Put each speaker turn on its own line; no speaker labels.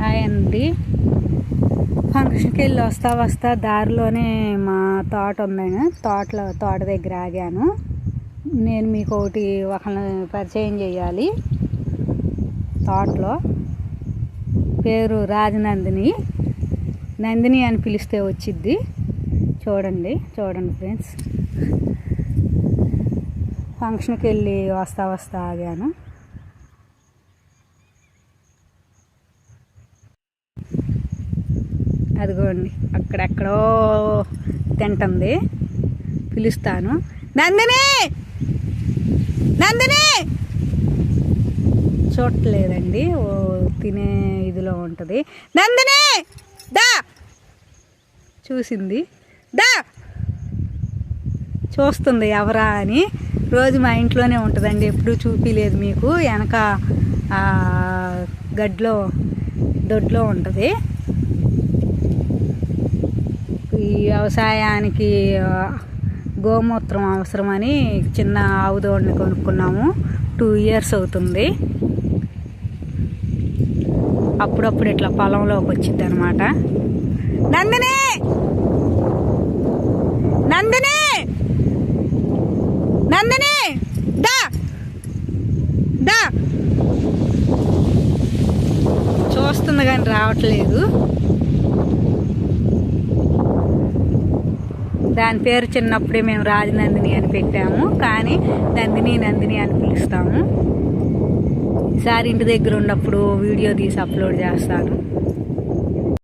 Hi అండి. ఫంక్షన్కి వెళ్ళి వస్తా వస్తా దారిలోనే మా తోట ఉందని తోటలో తోట దగ్గర ఆగాను. నేను మీకు ఒకటి ఒకళ్ళని పరిచయం చేయాలి. తోటలో. పేరు రాజనందిని. నందిని అని పిలిస్తే వచ్చిద్ది. చూడండి చూడండి ఫ్రెండ్స్. ఫంక్షన్కి వెళ్ళి వస్తా వస్తా ఆగాను. అదిగోండి అక్కడెక్కడో తింటుంది. పిలుస్తాను. నందిని! నందిని! చూడట్లేదండి. ఓ తినే ఇదిలో ఉంటుంది. నందిని! దా! చూసింది. దా! చూస్తుంది ఎవరా అని. రోజు మా ఇంట్లోనే ఉంటుందండి. ఎప్పుడూ చూపిలేదు మీకు. వెనక గడ్లో దొడ్లో ఉంటుంది. వ్యవసాయానికి గోమూత్రం అవసరమని చిన్న ఆవు దోడిని కొనుక్కున్నాము. టూ ఇయర్స్ అవుతుంది. అప్పుడప్పుడు ఇట్లా పొలంలోకి వచ్చింది అనమాట నందిని! నందిని! నందిని! దా! దా! చూస్తుంది కానీ రావట్లేదు. దాని పేరు చిన్నప్పుడే మేము రాజనందిని అని పెట్టాము. కానీ నందిని నందిని అని పిలుస్తాము. ఈసారి ఇంటి దగ్గర ఉన్నప్పుడు వీడియో తీసి అప్లోడ్ చేస్తాను.